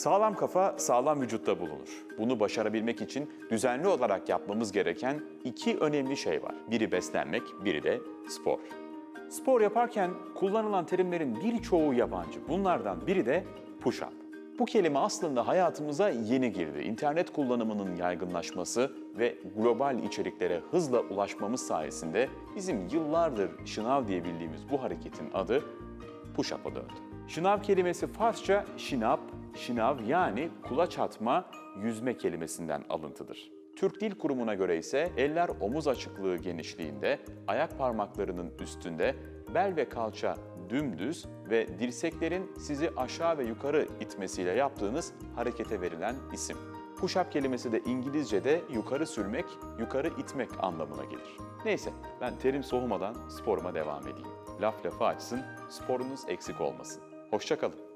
Sağlam kafa sağlam vücutta bulunur. Bunu başarabilmek için düzenli olarak yapmamız gereken iki önemli şey var. Biri beslenmek, biri de spor. Spor yaparken kullanılan terimlerin birçoğu yabancı. Bunlardan biri de push-up. Bu kelime aslında hayatımıza yeni girdi. İnternet kullanımının yaygınlaşması ve global içeriklere hızla ulaşmamız sayesinde bizim yıllardır şınav diye bildiğimiz bu hareketin adı push-up'a döndü. Şınav kelimesi Farsça şinap, şınav yani kulaç atma, yüzme kelimesinden alıntıdır. Türk Dil Kurumu'na göre ise eller omuz açıklığı genişliğinde, ayak parmaklarının üstünde, bel ve kalça dümdüz ve dirseklerin sizi aşağı ve yukarı itmesiyle yaptığınız harekete verilen isim. Push-up kelimesi de İngilizce'de yukarı sürmek, yukarı itmek anlamına gelir. Neyse ben terim soğumadan sporuma devam edeyim. Laf lafa açsın, sporunuz eksik olmasın. Hoşçakalın.